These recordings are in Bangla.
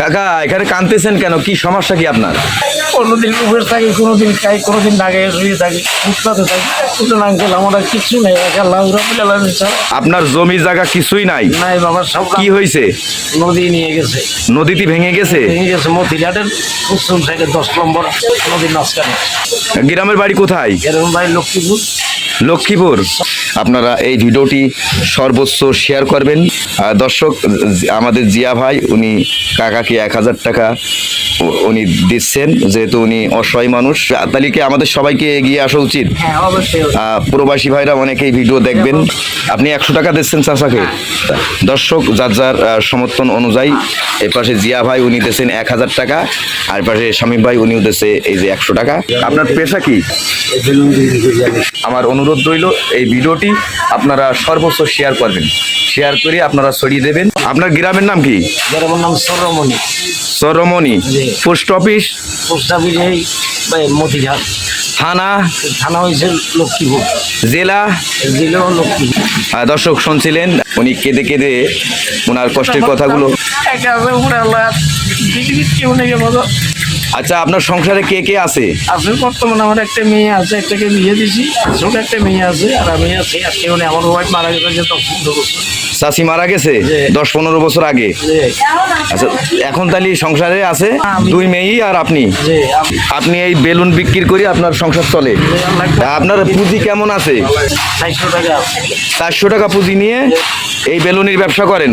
কাকা এখানে কাঁদতেছেন কেন? কি সমস্যা কি আপনার? কোনোদিন উপরে থাকি কোনোদিন খাই কোনোদিন আগে শুয়ে থাকি ফুটপাতে থাকি। কিন্তু আঙ্কেল আমার আর কিছু নেই রবিল আপনার জমি জায়গা কিছুই নাই? নাই বাবা সব কি হয়েছে নদী নিয়ে গেছে। নদীটি ভেঙে গেছে? ভেঙে গেছে মতিঘাটের পশ্চিম সাইডে দশ নম্বর নদীর মাঝখানে। গ্রামের বাড়ি কোথায়? এরকম ভাই লক্ষ্মীপুর। লক্ষ্মীপুর। আপনারা এই ভিডিওটি সর্বোচ্চ শেয়ার করবেন। দর্শক, আমাদের জিয়া ভাই, উনি কাকাকে এক হাজার টাকা উনি দিচ্ছেন যেহেতু উনি অসহায় মানুষ তাহলে কি আমাদের সবাইকে এগিয়ে আসা উচিত। হ্যাঁ প্রবাসী ভাইরা অনেকেই ভিডিও দেখবেন। আপনি একশো টাকা দিচ্ছেন চাচাকে? দর্শক যার যার সমর্থন অনুযায়ী এর পাশে জিয়া ভাই উনি দিচ্ছেন এক হাজার টাকা আর পাশে শামীম ভাই উনিও দিচ্ছে এই যে একশো টাকা। আপনার পেশা কি? আমার অনুরোধ রইল এই ভিডিওটি আপনারা সর্বোচ্চ শেয়ার করবেন। শেয়ার করে আপনারা ছড়িয়ে দেবেন। আপনার গ্রামের নাম কি? যেরকম নাম Saramoni. Saramoni. Post office? Post office এই মতিঝাল। থানা? থানা হয়েছে লক্ষ্মীপুর। জেলা? জেলা লক্ষ্মীপুর। দর্শক শুনছিলেন উনি কেঁদে কেঁদে ওনার কষ্টের কথাগুলো। আচ্ছা আপনার সংসারে কে কে আছে? আসলে বর্তমানে আমার একটা মেয়ে আছে একটাকে বিয়ে দিছি ছোট একটা মেয়ে আছে আর আমি আছি আর কেউ নেই আমার ওয়াইফ মারা গেছে তখন চাষি মারা গেছে দশ পনেরো বছর আগে? আচ্ছা এখন তাহলে সংসারে আছে দুই মেয়েই আর আপনি? আপনি এই বেলুন বিক্রি করে আপনার সংসার চলে। আপনার পুঁজি কেমন আছে? চারশো টাকা আছে। চারশো টাকা পুঁজি নিয়ে এই বেলুনের ব্যবসা করেন?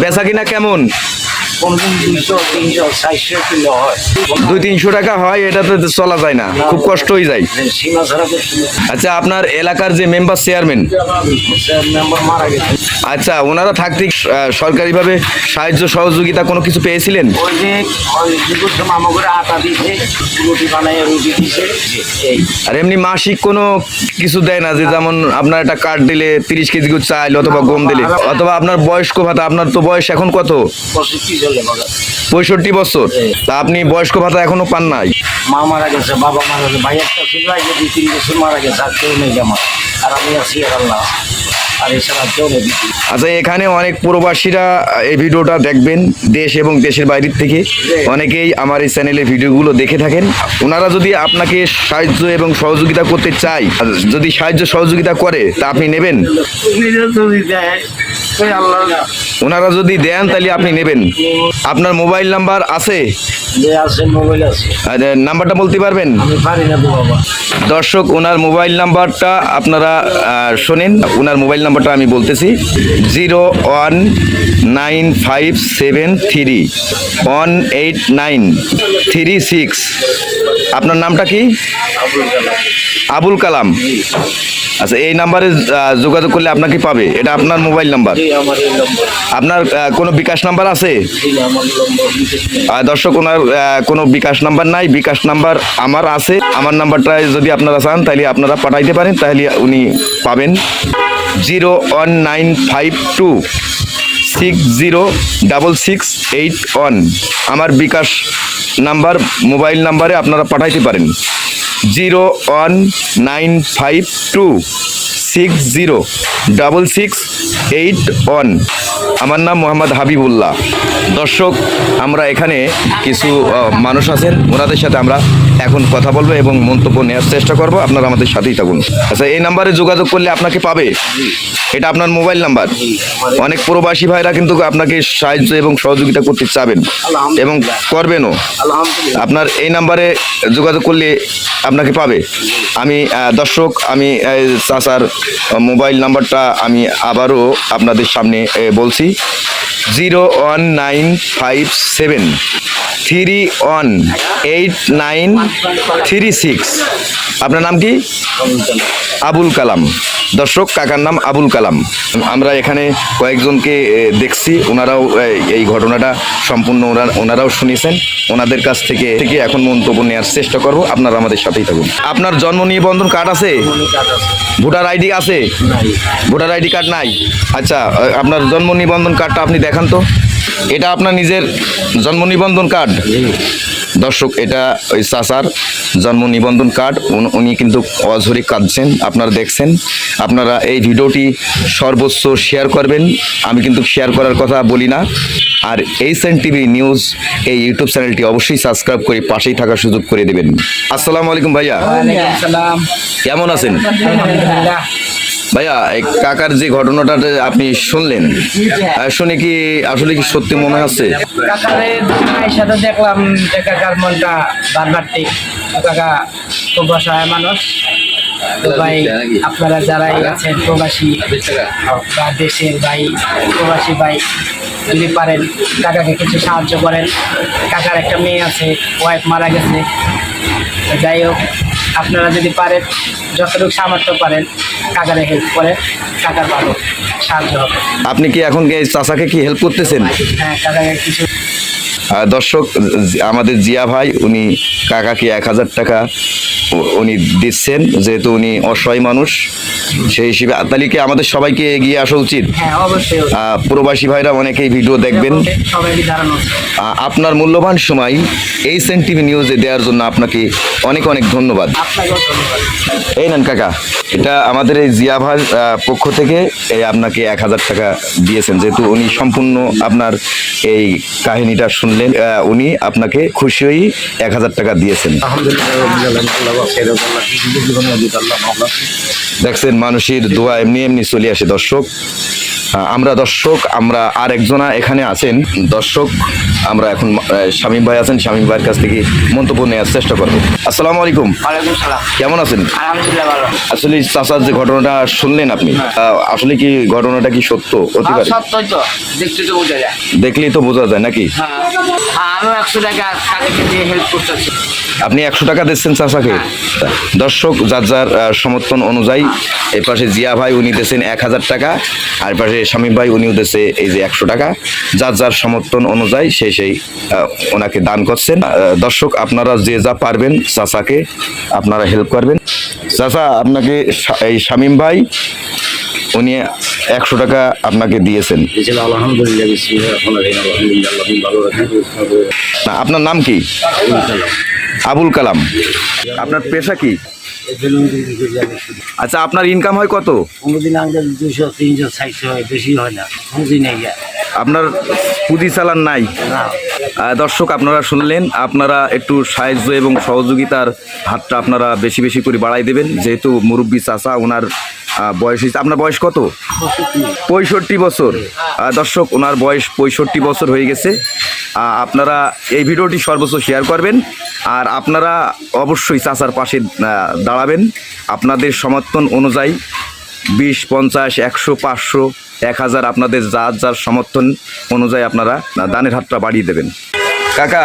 বেচা কিনা কেমন? দুই তিনশো টাকা হয়, এটাতে চলা যায় না। খুব কষ্ট হয়ে যায়। আচ্ছা আপনার এলাকার যে মেম্বার চেয়ারম্যান আচ্ছা ওনারা থাকতে সরকারিভাবে সাহায্য সহযোগিতা কোনো কিছু পেয়েছিলেন? আর এমনি মাসিক কোনো কিছু দেয় না, যে যেমন আপনার একটা কার্ড দিলে তিরিশ কেজি চাইল অথবা গম দিলে। অথবা আপনার বয়স্ক ভাতা, আপনার তো বয়স এখন কত? চলে বাবা পঁয়ষট্টি বছর। তা আপনি বয়স্ক ভাতা এখনও পান নাই? মা মারা গেছে বাবা মারা গেছে। ভাই একটা ছিল দুই তিন বছর মারা গেছে আর কেউ নেই আমার। আর আমি আছি আর আল্লাহ। আচ্ছা এখানে অনেক প্রবাসীরা এই ভিডিওটা দেখবেন দেশ এবং দেশের বাইরের থেকে। অনেকেই আমার এই চ্যানেলে ভিডিওগুলো দেখে থাকেন। ওনারা যদি আপনাকে সাহায্য এবং সহযোগিতা করতে চায় যদি সাহায্য সহযোগিতা করে তা আপনি নেবেন? ওনারা যদি দেন তাহলে আপনি নেবেন। আপনার মোবাইল নাম্বার আছে? নাম্বারটা বলতে পারবেন? দর্শক ওনার মোবাইল নাম্বারটা আপনারা শোনেন। ওনার মোবাইল নাম্বারটা আমি বলতেছি। Zero one nine five seven three one eight nine three six. আপনার নামটা কি? আবুল কালাম। আচ্ছা এই নাম্বারে যোগাযোগ করলে আপনাকে পাবে? এটা আপনার মোবাইল নাম্বার? আপনার কোনো বিকাশ নাম্বার আছে? দর্শক ওনার কোনো বিকাশ নাম্বার নাই। বিকাশ নাম্বার আমার আছে। আমার নাম্বারটা যদি আপনারা চান তাহলে আপনারা পাঠাইতে পারেন। তাহলে উনি পাবেন। Zero one nine five two six zero double six eight one. আমার বিকাশ নাম্বার মোবাইল নাম্বারে আপনারা পাঠাইতে পারেন। Zero one nine five two six zero double six eight one. আমার নাম মোহাম্মদ হাবিবুল্লাহ। দর্শক, আমরা এখানে কিছু মানুষ আছেন, ওনাদের সাথে আমরা এখন কথা বলব এবং মন্তব্য নেওয়ার চেষ্টা করব। আপনারা আমাদের সাথেই থাকুন। আচ্ছা এই নাম্বারে যোগাযোগ করলে আপনাকে পাবে। এটা আপনার মোবাইল নাম্বার। অনেক প্রবাসী ভাইরা কিন্তু আপনাকে সাহায্য এবং সহযোগিতা করতে চাবেন এবং করবেনও। আপনার এই নাম্বারে যোগাযোগ করলে আপনাকে পাবে। আমি দর্শক আমি চাচার মোবাইল নাম্বারটা আমি আবারও আপনাদের সামনে বলছি। Zero one nine five seven three one eight nine three six. আপনার নাম কি? আবুল কালাম। দর্শক কাকার নাম আবুল কালাম। আমরা এখানে কয়েকজনকে দেখছি। ওনারাও এই ঘটনাটা সম্পূর্ণ ওরা, ওনারাও শুনেছেন। ওনাদের কাছ থেকে থেকে এখন মন্তব্য নেওয়ার চেষ্টা করব। আপনারা আমাদের সাথেই থাকুন। আপনার জন্ম নিবন্ধন কার্ড আছে? ভোটার আইডি আছে? ভোটার আইডি কার্ড নাই? আচ্ছা আপনার জন্ম নিবন্ধন কার্ডটা আপনি দেখান তো। এটা আপনার নিজের জন্ম নিবন্ধন কার্ড? দর্শক এটা ওই চাচার জন্ম নিবন্ধন কার্ড। উনি কিন্তু অঝরে কাঁদছেন আপনারা দেখছেন। আপনারা এই ভিডিওটি সর্বোচ্চ শেয়ার করবেন। আমি কিন্তু শেয়ার করার কথা বলি না। আর এইচএন টিভি নিউজ এই ইউটিউব চ্যানেলটি অবশ্যই সাবস্ক্রাইব করে পাশেই থাকার সুযোগ করে দেবেন। আসসালামু আলাইকুম ভাইয়া। কেমন আছেন? ভাইয়া কাকার যে ঘটনাটা আপনি শুনলেন শুনে কি আসলে কি সত্যি মনে সাথে দেখলাম যে কাকার মনটা বারবার ঠিক। কাকা খুব অসহায় মানুষ। তো ভাই আপনারা যারাই আছেন প্রবাসী বা দেশের ভাই প্রবাসী ভাই যদি পারেন কাকাকে কিছু সাহায্য করেন। কাকার একটা মেয়ে আছে ওয়াইফ মারা গেছে। যাই হোক আপনারা যদি পারেন যতটুকু সামর্থ্য পারেন কাকারে হেল্প করেন কাকার ভালো সাহায্য হবে। আপনি কি এখন চাচাকে কি হেল্প করতেছেন? হ্যাঁ কাকাকে কিছু দর্শক আমাদের জিয়া ভাই উনি কাকাকে এক হাজার টাকা উনি দিচ্ছেন যেহেতু উনি অসহায় মানুষ। সেই হিসেবে তাহলে কি আমাদের সবাইকে এগিয়ে আসা উচিত? হ্যাঁ প্রবাসী ভাইরা অনেকেই ভিডিও দেখবেন। আপনার মূল্যবান সময় এই সেন টিভি নিউজে দেওয়ার জন্য আপনাকে অনেক অনেক ধন্যবাদ। এই নেন কাকা এটা আমাদের এই জিয়া ভাইয়ের পক্ষ থেকে এই আপনাকে এক হাজার টাকা দিয়েছেন। যেহেতু উনি সম্পূর্ণ আপনার এই কাহিনীটা শুনলেন উনি আপনাকে খুশি হয়েই এক হাজার টাকা দিয়েছেন। দেখছেন মানুষের দোয়া এমনি এমনি চলে আসে। দর্শক আমরা দর্শক আমরা আর একজনা এখানে আছেন। দর্শক আমরা এখন শামীম ভাই আছেন শামীম ভাইয়ের কাছ থেকে মন্তব্য নেওয়ার চেষ্টা করব। আসসালামু আলাইকুম। কেমন আছেন? আসলে চাচার যে ঘটনাটা শুনলেন আপনি আসলে কি ঘটনাটা কি সত্য? হতে পারে। যায়। দেখলেই তো বোঝা যায় নাকি? হ্যাঁ। আপনি একশো টাকা দিচ্ছেন চাচাকে? দর্শক যার যার সমর্থন অনুযায়ী এই পাশে জিয়া ভাই উনি দিয়েছেন এক হাজার টাকা আর পাশে শামীম ভাই উনিও দিয়েছে এই যে একশো টাকা যার যার সমর্থন অনুযায়ী সেই সেই ওনাকে দান করছেন। দর্শক আপনারা যে যা পারবেন চাচাকে আপনারা হেল্প করবেন। চাচা আপনাকে এই শামীম ভাই উনি একশো টাকা আপনাকে দিয়েছেন। আপনার নাম কি? আবুল কালাম। আপনার পেশা কি? আচ্ছা আপনার ইনকাম হয় কত? কোনোদিন আমাদের দুশো তিনশো চারশো হয় বেশি হয় না কোনোদিন এই আপনার পুঁজি চালান নাই? না। দর্শক আপনারা শুনলেন আপনারা একটু সাহায্য এবং সহযোগিতার হাতটা আপনারা বেশি বেশি করে বাড়াই দেবেন। যেহেতু মুরব্বী চাষা ওনার বয়স হয়েছে। আপনার বয়স কত? পঁয়ষট্টি বছর। দর্শক ওনার বয়স পঁয়ষট্টি বছর হয়ে গেছে। আপনারা এই ভিডিওটি সর্বোচ্চ শেয়ার করবেন আর আপনারা অবশ্যই চাচার পাশে দাঁড়াবেন। আপনাদের সমর্থন অনুযায়ী বিশ পঞ্চাশ একশো পাঁচশো এক হাজার আপনাদের যার যার সমর্থন অনুযায়ী আপনারা দানের হাতটা বাড়িয়ে দেবেন। কাকা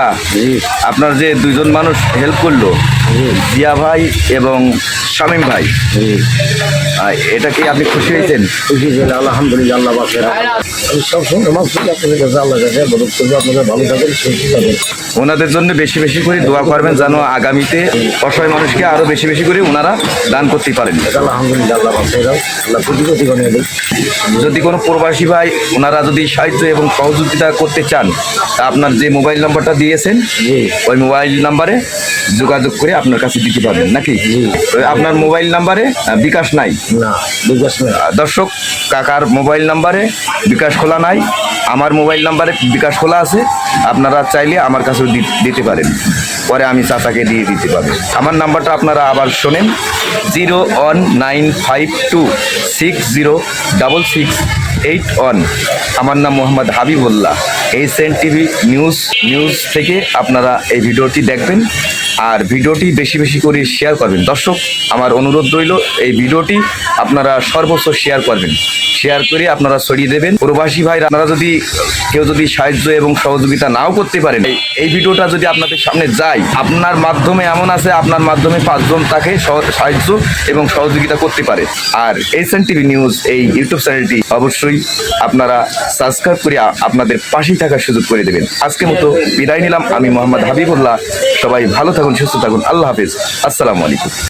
আপনার যে দুজন মানুষ হেল্প করল জিয়া ভাই এবং শামীম ভাই। এটা কি আপনি খুশি হয়েছেন? খুশি ছিল আলহামদুলিল্লাহ আল্লাহ আমি সব সময় মাছ আপনাদের কাছে আল্লাহ কাছে মদত করব আপনারা ভালো থাকেন সুস্থ থাকেন। ওনাদের জন্য বেশি বেশি করে দোয়া করবেন যেন আগামীতে অসহায় মানুষকে আরও বেশি বেশি করে ওনারা দান করতে পারেন। আলহামদুলিল্লাহ আল্লাহ যদি কোনো প্রবাসী ভাই ওনারা যদি সাহায্য এবং সহযোগিতা করতে চান তা আপনার যে মোবাইল নাম্বারটা দিয়েছেন ওই মোবাইল নাম্বারে যোগাযোগ করে আপনার কাছে দিতে পারবেন নাকি? আপনার মোবাইল নাম্বারে বিকাশ নাই? দর্শক কাকার মোবাইল নাম্বারে বিকাশ খোলা নাই আমার মোবাইল নাম্বারে বিকাশ খোলা আছে আপনারা চাইলে আমার কাছেও দিতে পারেন। পরে আমি চাচাকে দিয়ে দিতে পারব। আমার নাম্বারটা আপনারা আবার শোনেন zero one nine five two six zero double six eight one. আমার নাম Mohammad Habibullah. H N TV news news থেকে আপনারা এই ভিডিওটি দেখবেন। আর ভিডিওটি বেশি বেশি করে শেয়ার করবেন। দর্শক, আমার অনুরোধ রইল, এই ভিডিওটি আপনারা সর্বোচ্চ শেয়ার করবেন। শেয়ার করে আপনারা ছড়িয়ে দেবেন। প্রবাসী ভাই আপনারা যদি কেউ যদি সাহায্য এবং সহযোগিতা নাও করতে পারেন, এই- ভিডিওটা যদি আপনাদের সামনে যায়, আপনার মাধ্যমে এমন আছে, আপনার মাধ্যমে পাঁচজন তাকে সাহায্য এবং সহযোগিতা করতে পারে। আর এইচএন টিভি নিউজ এই ইউটিউব চ্যানেলটি অবশ্যই আপনারা সাবস্ক্রাইব করে আপনাদের পাশেই থাকার সুযোগ করে দেবেন। আজকের মতো বিদায় নিলাম। আমি মোহাম্মদ হাবিবুল্লাহ। সবাই ভালো থাকুন, সুস্থ থাকুন। আল্লাহ হাফিজ। আসসালামু আলাইকুম।